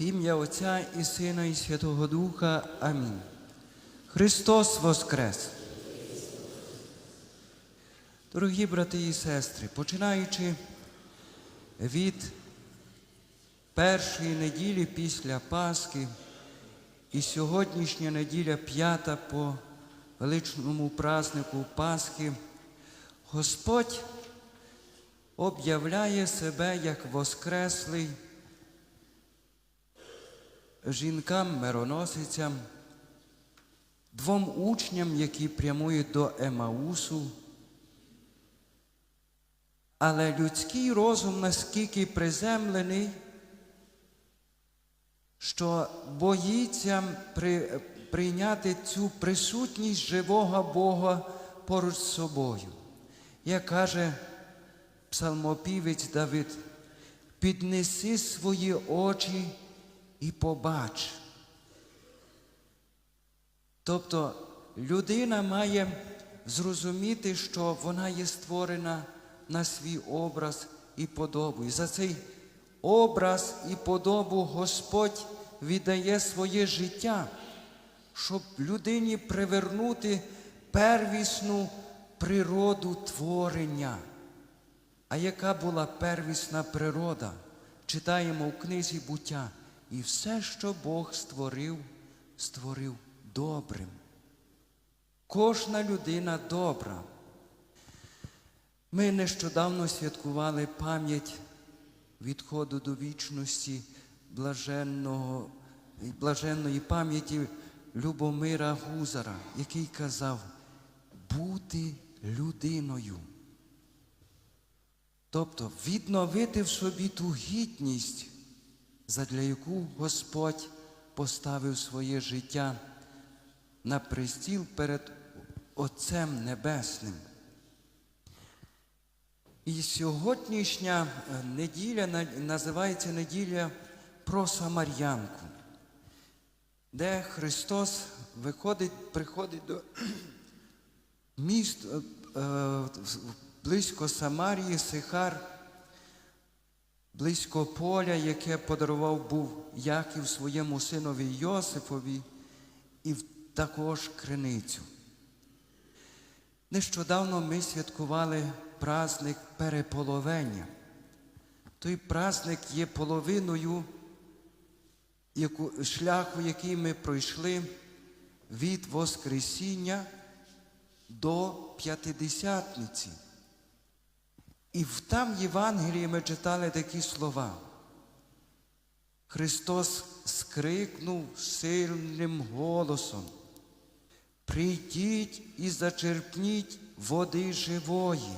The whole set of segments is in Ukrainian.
В ім'я Отця і Сина, і Святого Духа. Амінь. Христос Воскрес! Дорогі брати і сестри, починаючи від першої неділі після Пасхи, і сьогоднішня неділя п'ята по величному празднику Пасхи, Господь об'являє себе як Воскреслий жінкам-мироносицям, двом учням, які прямують до Емаусу. Але людський розум наскільки приземлений, що боїться при, прийняти цю присутність живого Бога поруч з собою. Як каже псалмопівець Давид, піднеси свої очі і побач. Тобто людина має зрозуміти, що вона є створена на свій образ і подобу. І за цей образ і подобу Господь віддає своє життя, щоб людині привернути первісну природу творення. А яка була первісна природа? Читаємо в книзі буття. І все, що Бог створив, створив добрим. Кожна людина добра. Ми нещодавно святкували пам'ять відходу до вічності блаженного, блаженної пам'яті Любомира Гузара, який казав бути людиною. Тобто відновити в собі ту гідність, задля яку Господь поставив своє життя на пристіл перед Отцем Небесним. І сьогоднішня е, неділя називається неділя про Самарянку, де Христос виходить, приходить до міст е, е, близько Самарії, Сихар, близько поля, яке подарував був Яків своєму синові Йосифові, і також криницю. Нещодавно ми святкували праздник переполовення. Той праздник є половиною яку, шляху, який ми пройшли від Воскресіння до П'ятидесятниці. І там в Євангелії ми читали такі слова. Христос скрикнув сильним голосом. Прийдіть і зачерпніть води живої.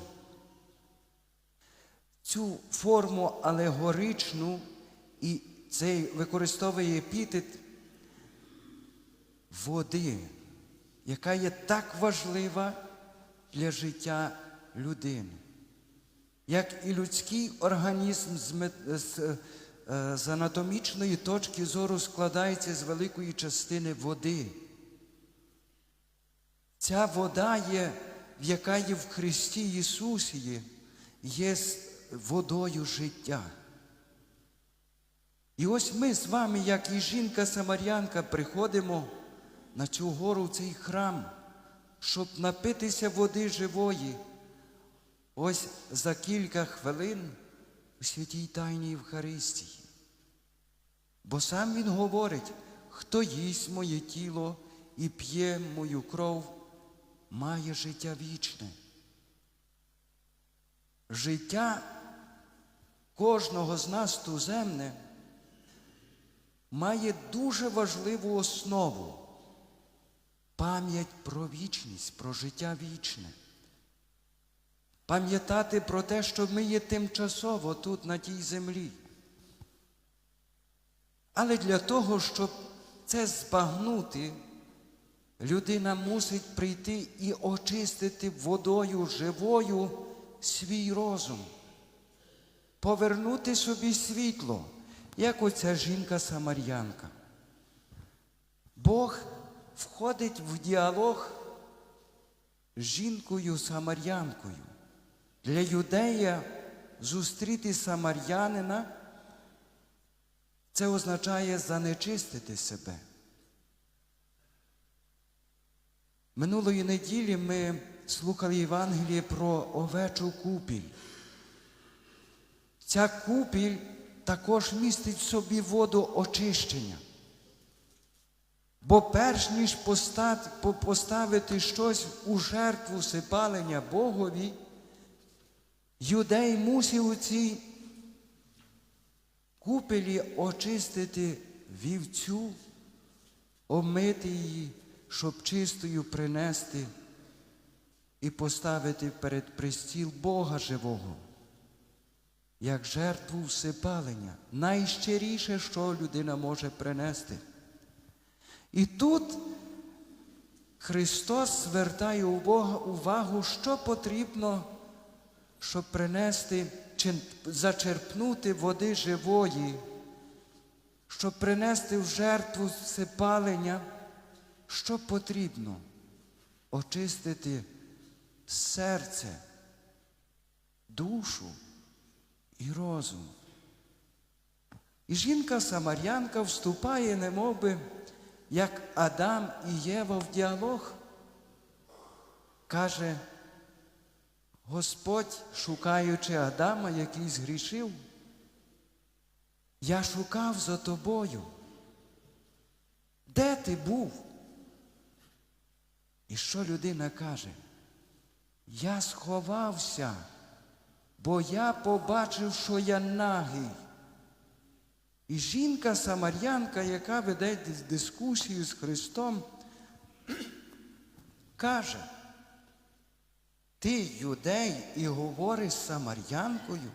Цю форму алегоричну і цей використовує епітет води, яка є так важлива для життя людини. Як і людський організм з, з, е, з анатомічної точки зору складається з великої частини води. Ця вода є, яка є в Христі Ісусі, є, є водою життя. І ось ми з вами, як і жінка-самарянка, приходимо на цю гору, в цей храм, щоб напитися води живої. Ось за кілька хвилин у святій Тайній Євхаристії. Бо сам Він говорить, хто їсть моє тіло і п'є мою кров, має життя вічне. Життя кожного з нас туземне має дуже важливу основу пам'ять про вічність, про життя вічне. Пам'ятати про те, що ми є тимчасово тут, на тій землі. Але для того, щоб це збагнути, людина мусить прийти і очистити водою живою свій розум, повернути собі світло, як оця жінка-самарянка. Бог входить в діалог з жінкою-самарянкою. Для юдея зустріти самарянина Це означає занечистити себе. Минулої неділі ми слухали Євангеліє про овечу купіль. Ця купіль також містить в собі воду очищення. Бо перш ніж поставити щось у жертву сипалення Богові, юдей мусив у цій купелі очистити вівцю, омити її, щоб чистою принести і поставити перед пристіл Бога живого, як жертву всипалення, найщиріше, що людина може принести. І тут Христос звертає увагу- що потрібно, щоб принести, чи зачерпнути води живої, щоб принести в жертву всипалення, що потрібно очистити серце, душу і розум. І жінка Самарянка вступає, немовби, як Адам і Єва в діалог. Каже, Господь, шукаючи Адама, який згрішив, я шукав за тобою. Де ти був? І що людина каже? Я сховався, бо я побачив, що я нагий. І жінка Самарянка, яка веде дискусію з Христом, каже, ти юдей і говориш з Самарянкою,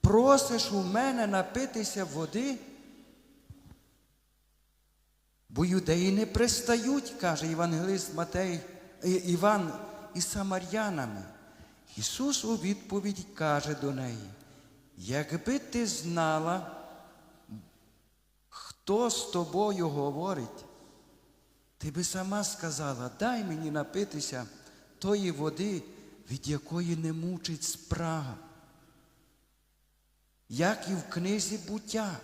просиш у мене напитися води? Бо юдеї не пристають, каже євангелист Матей, е, Іван, із самарянами. Ісус у відповідь каже до неї, якби ти знала, хто з тобою говорить, ти би сама сказала, дай мені напитися тої води, від якої не мучить спрага. Як і в книзі буття.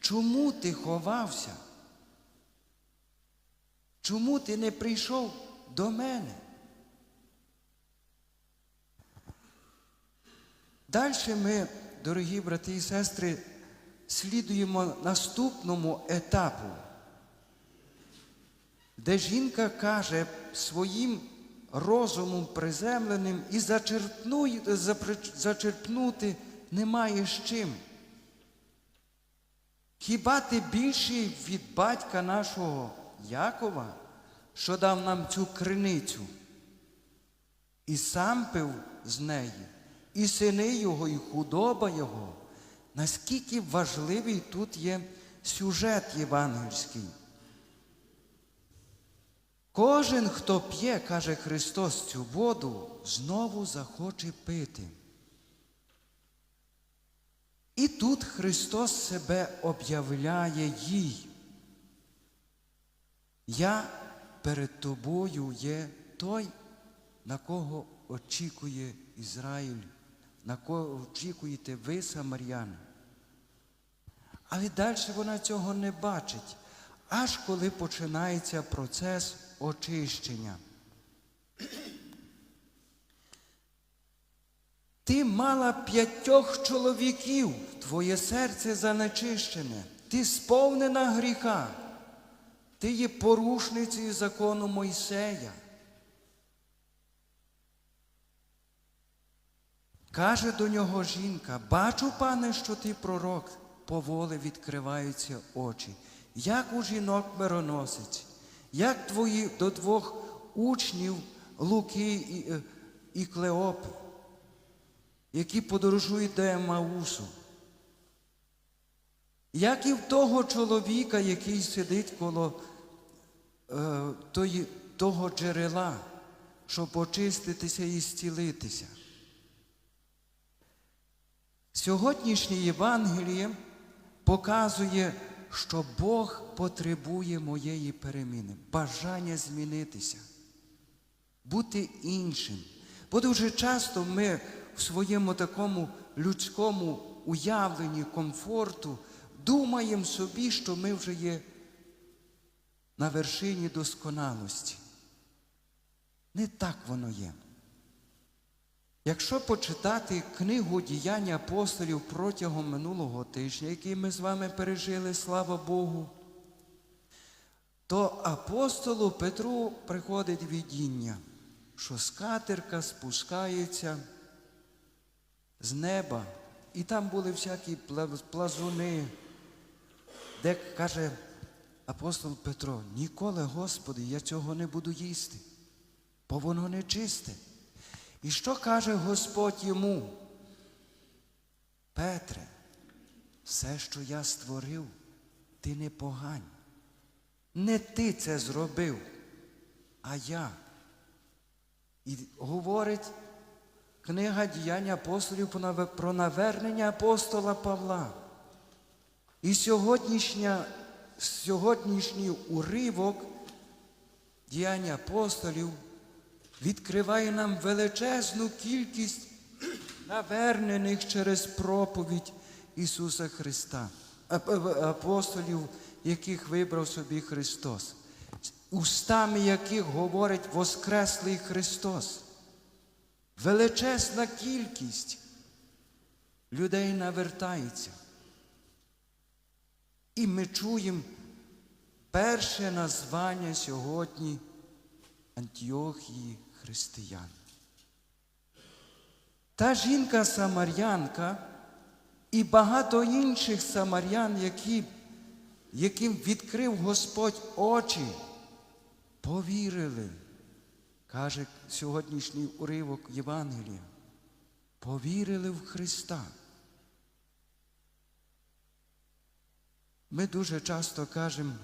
Чому ти ховався? Чому ти не прийшов до мене? Далі ми, дорогі брати і сестри, слідуємо наступному етапу, де жінка каже своїм розумом приземленим і зачерпнути немає з чим. Хіба ти більший від батька нашого Якова, що дав нам цю криницю? І сам пив з неї, і сини його, і худоба його. Наскільки важливий тут є сюжет євангельський. Кожен, хто п'є, каже Христос, цю воду, знову захоче пити. І тут Христос себе об'являє їй. Я перед тобою є той, на кого очікує Ізраїль, на кого очікуєте ви, самаряни. Але далі вона цього не бачить, аж коли починається процес очищення. Ти мала п'ятьох чоловіків, твоє серце занечищене, ти сповнена гріха, ти є порушницею закону Мойсея. Каже до нього жінка, бачу, пане, що ти пророк, поволі відкриваються очі, як у жінок мироносець, як твої до двох учнів Луки і, е, і Клеопи які подорожують до Емаусу. Як і в того чоловіка, який сидить коло е, тої, того джерела, щоб очиститися і зцілитися. Сьогоднішнє Євангеліє показує, що Бог потребує моєї переміни, бажання змінитися, бути іншим. Бо дуже часто ми в своєму такому людському уявленні комфорту думаємо собі, що ми вже є на вершині досконалості. Не так воно є. Якщо почитати книгу діянь апостолів протягом минулого тижня, який ми з вами пережили, слава Богу, то апостолу Петру приходить видіння, що скатерка спускається з неба, і там були всякі плазуни, де каже апостол Петро, ніколи, Господи, я цього не буду їсти, бо воно нечисте. І що каже Господь йому? Петре, все, що я створив, ти не погань. Не ти це зробив, а я. І говорить книга діяння апостолів про навернення апостола Павла. І сьогоднішня, сьогоднішній уривок діяння апостолів відкриває нам величезну кількість навернених через проповідь Ісуса Христа, ап- ап- апостолів, яких вибрав собі Христос, устами яких говорить Воскреслий Христос. Величезна кількість людей навертається. І ми чуємо перше названня сьогодні Антіохії християн. Та жінка Самарянка і багато інших самарян, які, яким відкрив Господь очі, повірили, каже сьогоднішній уривок Євангелія, повірили в Христа. Ми дуже часто кажемо,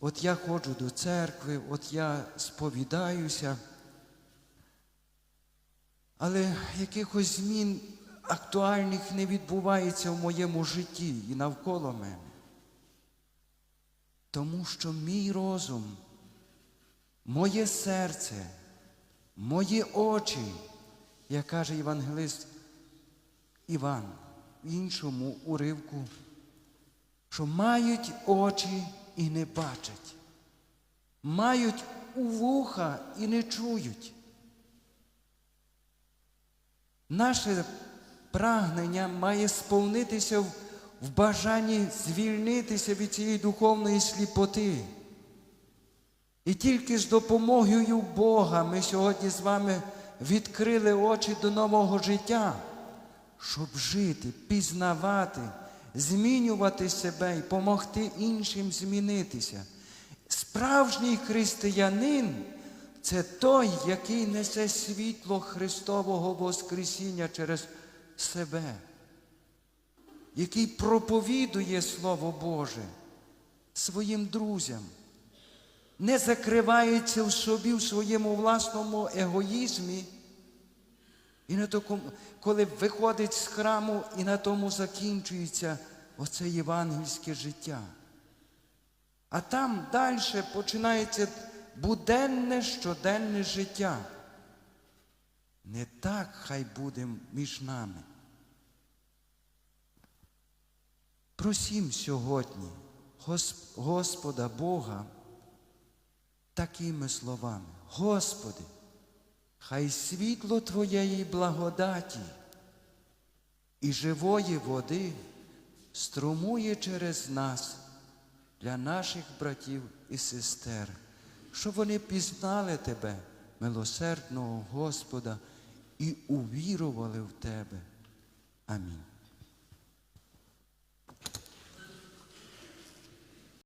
от я ходжу до церкви, от я сповідаюся, але якихось змін актуальних не відбувається в моєму житті і навколо мене. Тому що мій розум, моє серце, мої очі, як каже євангелист Іван в іншому уривку, що мають очі і не бачать, мають у вуха і не чують. Наше прагнення має сповнитися в, бажанні звільнитися від цієї духовної сліпоти. І тільки з допомогою Бога ми сьогодні з вами відкрили очі до нового життя, щоб жити, пізнавати, змінювати себе і допомогти іншим змінитися. Справжній християнин це той, який несе світло Христового Воскресіння через себе, який проповідує Слово Боже своїм друзям, не закривається в собі в своєму власному егоїзмі. І на такому, коли виходить з храму, і на тому закінчується оце євангельське життя. А там далі починається буденне щоденне життя. Не так хай буде між нами. Просім сьогодні Гос- Господа Бога такими словами. Господи, хай світло Твоєї благодаті і живої води струмує через нас для наших братів і сестер, щоб вони пізнали Тебе, милосердного Господа, і увірували в Тебе. Амінь.